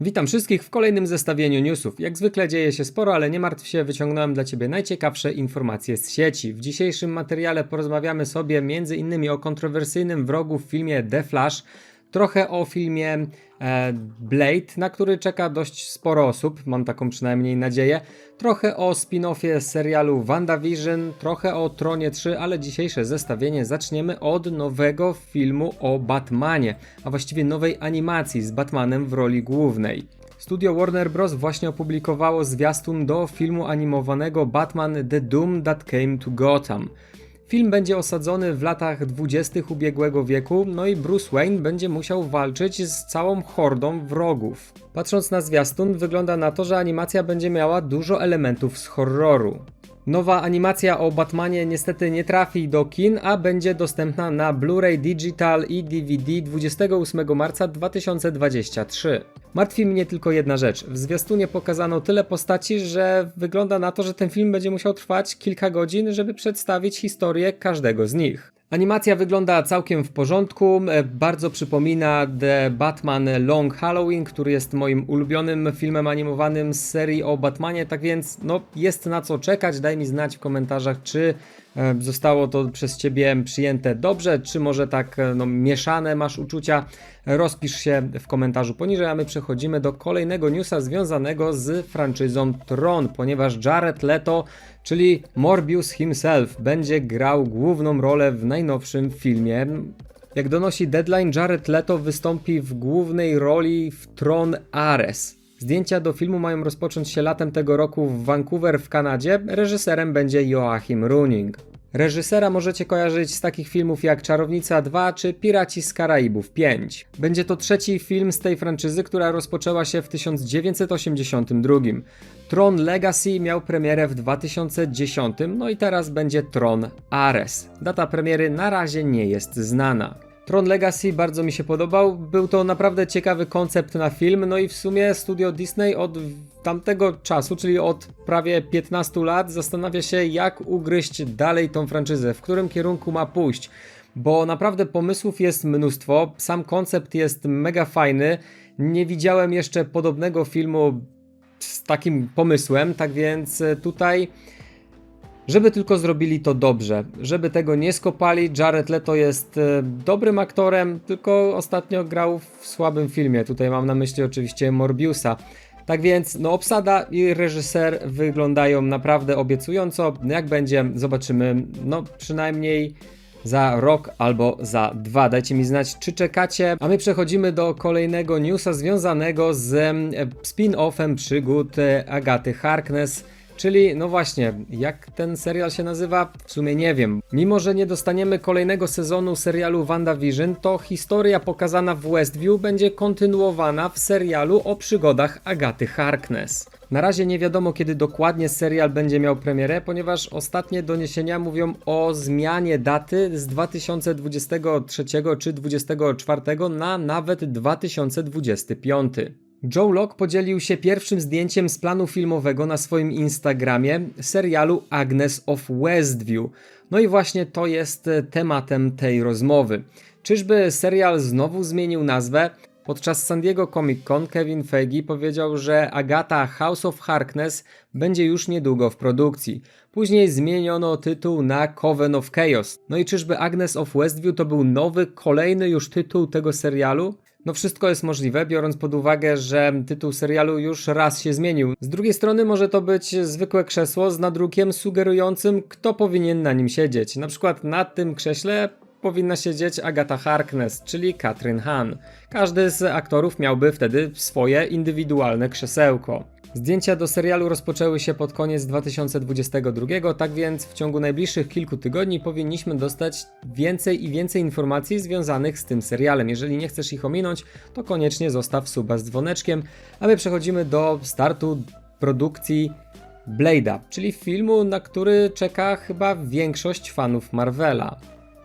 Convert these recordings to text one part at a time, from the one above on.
Witam wszystkich w kolejnym zestawieniu newsów. Jak zwykle dzieje się sporo, ale nie martw się, wyciągnąłem dla Ciebie najciekawsze informacje z sieci. W dzisiejszym materiale porozmawiamy sobie m.in. o kontrowersyjnym wrogu w filmie The Flash, trochę o filmie e, Blade, na który czeka dość sporo osób, mam taką przynajmniej nadzieję, trochę o spin-offie serialu WandaVision, trochę o Tronie 3, ale dzisiejsze zestawienie zaczniemy od nowego filmu o Batmanie, a właściwie nowej animacji z Batmanem w roli głównej. Studio Warner Bros. właśnie opublikowało zwiastun do filmu animowanego Batman The Doom That Came to Gotham. Film będzie osadzony w latach 20. ubiegłego wieku, no i Bruce Wayne będzie musiał walczyć z całą hordą wrogów. Patrząc na zwiastun, wygląda na to, że animacja będzie miała dużo elementów z horroru. Nowa animacja o Batmanie niestety nie trafi do kin, a będzie dostępna na Blu-ray Digital i DVD 28 marca 2023. Martwi mnie tylko jedna rzecz. W zwiastunie pokazano tyle postaci, że wygląda na to, że ten film będzie musiał trwać kilka godzin, żeby przedstawić historię każdego z nich. Animacja wygląda całkiem w porządku, e, bardzo przypomina The Batman Long Halloween, który jest moim ulubionym filmem animowanym z serii o Batmanie, tak więc no, jest na co czekać. Daj mi znać w komentarzach, czy zostało to przez Ciebie przyjęte dobrze, czy może tak e, no, mieszane masz uczucia. Rozpisz się w komentarzu poniżej, a my przechodzimy do kolejnego newsa związanego z franczyzą Tron, ponieważ Jared Leto, czyli Morbius himself, będzie grał główną rolę w najnowszym filmie. Jak donosi Deadline, Jared Leto wystąpi w głównej roli w Tron Ares. Zdjęcia do filmu mają rozpocząć się latem tego roku w Vancouver w Kanadzie. Reżyserem będzie Joachim Runing. Reżysera możecie kojarzyć z takich filmów jak Czarownica 2 czy Piraci z Karaibów 5. Będzie to trzeci film z tej franczyzy, która rozpoczęła się w 1982. Tron Legacy miał premierę w 2010, no i teraz będzie Tron Ares. Data premiery na razie nie jest znana. Tron Legacy bardzo mi się podobał. Był to naprawdę ciekawy koncept na film. No i w sumie studio Disney od tamtego czasu, czyli od prawie 15 lat, zastanawia się, jak ugryźć dalej tą franczyzę, w którym kierunku ma pójść. Bo naprawdę pomysłów jest mnóstwo. Sam koncept jest mega fajny. Nie widziałem jeszcze podobnego filmu z takim pomysłem, tak więc tutaj żeby tylko zrobili to dobrze, żeby tego nie skopali. Jared Leto jest e, dobrym aktorem, tylko ostatnio grał w słabym filmie. Tutaj mam na myśli oczywiście Morbiusa. Tak więc, no, obsada i reżyser wyglądają naprawdę obiecująco. Jak będzie, zobaczymy, no, przynajmniej za rok albo za dwa. Dajcie mi znać, czy czekacie. A my przechodzimy do kolejnego newsa związanego z e, spin-offem przygód e, Agaty Harkness. Czyli, no właśnie, jak ten serial się nazywa? W sumie nie wiem. Mimo, że nie dostaniemy kolejnego sezonu serialu WandaVision, to historia pokazana w Westview będzie kontynuowana w serialu o przygodach Agaty Harkness. Na razie nie wiadomo, kiedy dokładnie serial będzie miał premierę, ponieważ ostatnie doniesienia mówią o zmianie daty z 2023 czy 2024 na nawet 2025. Joe Locke podzielił się pierwszym zdjęciem z planu filmowego na swoim Instagramie serialu Agnes of Westview. No i właśnie to jest e, tematem tej rozmowy. Czyżby serial znowu zmienił nazwę? Podczas San Diego Comic Con Kevin Feige powiedział, że Agata House of Harkness będzie już niedługo w produkcji. Później zmieniono tytuł na Coven of Chaos. No i czyżby Agnes of Westview to był nowy, kolejny już tytuł tego serialu? No wszystko jest możliwe, biorąc pod uwagę, że tytuł serialu już raz się zmienił. Z drugiej strony może to być zwykłe krzesło z nadrukiem sugerującym, kto powinien na nim siedzieć. Na przykład na tym krześle powinna siedzieć Agata Harkness, czyli Katrin Hahn. Każdy z aktorów miałby wtedy swoje indywidualne krzesełko. Zdjęcia do serialu rozpoczęły się pod koniec 2022, tak więc w ciągu najbliższych kilku tygodni powinniśmy dostać więcej i więcej informacji związanych z tym serialem. Jeżeli nie chcesz ich ominąć, to koniecznie zostaw suba z dzwoneczkiem, a my przechodzimy do startu produkcji Blade'a, czyli filmu, na który czeka chyba większość fanów Marvela.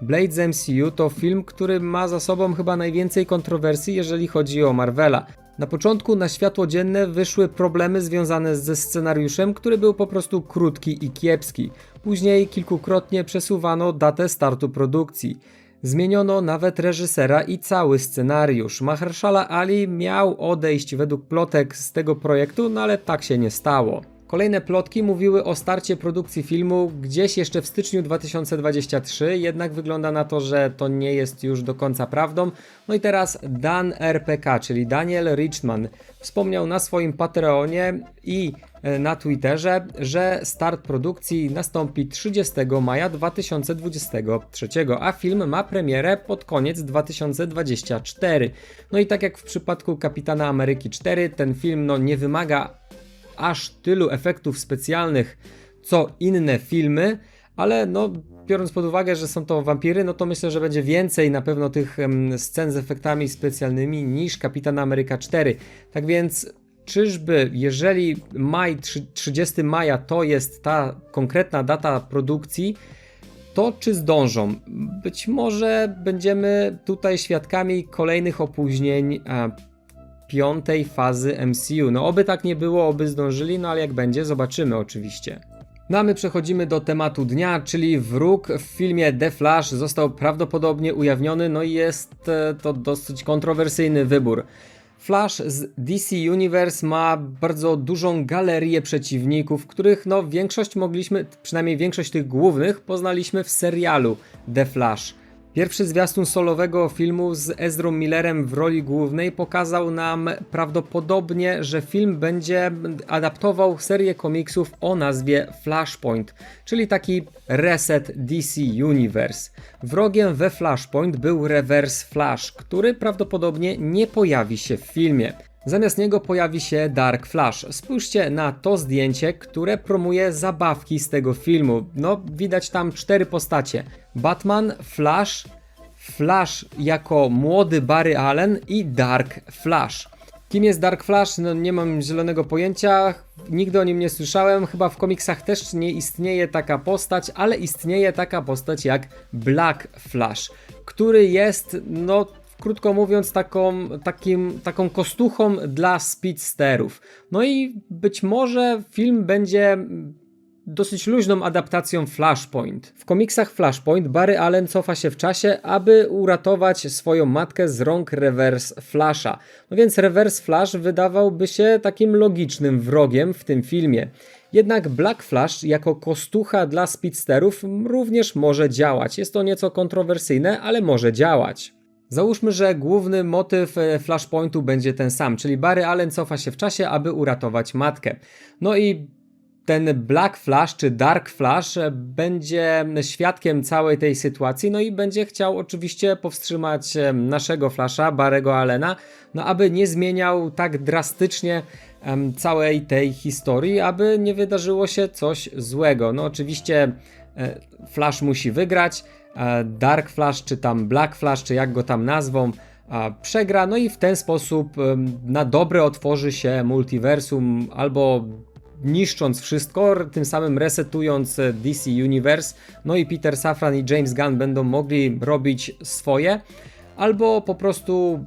Blade z MCU to film, który ma za sobą chyba najwięcej kontrowersji, jeżeli chodzi o Marvela. Na początku na światło dzienne wyszły problemy związane ze scenariuszem, który był po prostu krótki i kiepski. Później kilkukrotnie przesuwano datę startu produkcji. Zmieniono nawet reżysera i cały scenariusz. Mahershala Ali miał odejść według plotek z tego projektu, no ale tak się nie stało. Kolejne plotki mówiły o starcie produkcji filmu gdzieś jeszcze w styczniu 2023, jednak wygląda na to, że to nie jest już do końca prawdą. No i teraz Dan RPK, czyli Daniel Richman, wspomniał na swoim Patreonie i e, na Twitterze, że start produkcji nastąpi 30 maja 2023, a film ma premierę pod koniec 2024. No i tak jak w przypadku Kapitana Ameryki 4, ten film no, nie wymaga aż tylu efektów specjalnych co inne filmy, ale no biorąc pod uwagę, że są to wampiry, no to myślę, że będzie więcej na pewno tych scen z efektami specjalnymi niż Kapitan Ameryka 4. Tak więc czyżby, jeżeli maj, trzy- 30 maja to jest ta konkretna data produkcji, to czy zdążą? Być może będziemy tutaj świadkami kolejnych opóźnień piątej fazy MCU. No oby tak nie było, oby zdążyli, no ale jak będzie, zobaczymy oczywiście. No a my przechodzimy do tematu dnia, czyli wróg w filmie The Flash został prawdopodobnie ujawniony, no i jest e, to dosyć kontrowersyjny wybór. Flash z DC Universe ma bardzo dużą galerię przeciwników, których no większość mogliśmy, przynajmniej większość tych głównych, poznaliśmy w serialu The Flash. Pierwszy zwiastun solowego filmu z Ezrą Millerem w roli głównej pokazał nam prawdopodobnie, że film będzie adaptował serię komiksów o nazwie Flashpoint, czyli taki reset DC Universe. Wrogiem we Flashpoint był Reverse Flash, który prawdopodobnie nie pojawi się w filmie. Zamiast niego pojawi się Dark Flash. Spójrzcie na to zdjęcie, które promuje zabawki z tego filmu. No, widać tam cztery postacie: Batman, Flash, Flash jako młody Barry Allen i Dark Flash. Kim jest Dark Flash? No nie mam zielonego pojęcia, nigdy o nim nie słyszałem, chyba w komiksach też nie istnieje taka postać, ale istnieje taka postać jak Black Flash, który jest, no krótko mówiąc, taką, takim, taką kostuchą dla speedsterów. No i być może film będzie dosyć luźną adaptacją Flashpoint. W komiksach Flashpoint Barry Allen cofa się w czasie, aby uratować swoją matkę z rąk Reverse Flasha. No więc Reverse Flash wydawałby się takim logicznym wrogiem w tym filmie. Jednak Black Flash jako kostucha dla speedsterów również może działać. Jest to nieco kontrowersyjne, ale może działać. Załóżmy, że główny motyw e, Flashpointu będzie ten sam, czyli Barry Allen cofa się w czasie, aby uratować matkę. No i ten Black Flash czy Dark Flash e, będzie świadkiem całej tej sytuacji, no i będzie chciał oczywiście powstrzymać e, naszego Flasha, Barego Allena, no aby nie zmieniał tak drastycznie em, całej tej historii, aby nie wydarzyło się coś złego. No oczywiście Flash musi wygrać, Dark Flash czy tam Black Flash, czy jak go tam nazwą, przegra, no i w ten sposób na dobre otworzy się multiversum albo niszcząc wszystko, tym samym resetując e, DC Universe, no i Peter Safran i James Gunn będą mogli robić swoje, albo po prostu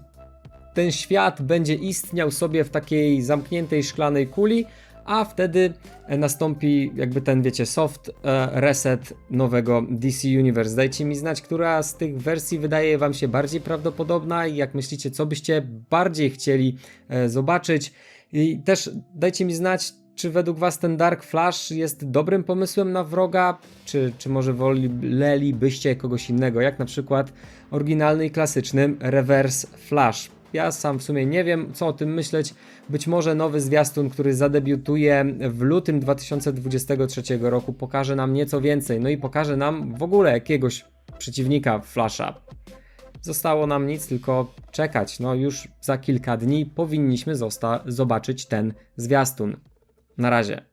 ten świat będzie istniał sobie w takiej zamkniętej szklanej kuli, a wtedy e, nastąpi jakby ten, wiecie, soft e, reset nowego DC Universe. Dajcie mi znać, która z tych wersji wydaje Wam się bardziej prawdopodobna i jak myślicie, co byście bardziej chcieli e, zobaczyć. I też dajcie mi znać, czy według Was ten Dark Flash jest dobrym pomysłem na wroga, czy, czy może wolelibyście kogoś innego, jak na przykład oryginalny i klasyczny Reverse Flash. Ja sam w sumie nie wiem, co o tym myśleć. Być może nowy zwiastun, który zadebiutuje w lutym 2023 roku, pokaże nam nieco więcej. No i pokaże nam w ogóle jakiegoś przeciwnika Flasha. Zostało nam nic, tylko czekać. No już za kilka dni powinniśmy zobaczyć ten zwiastun. Na razie.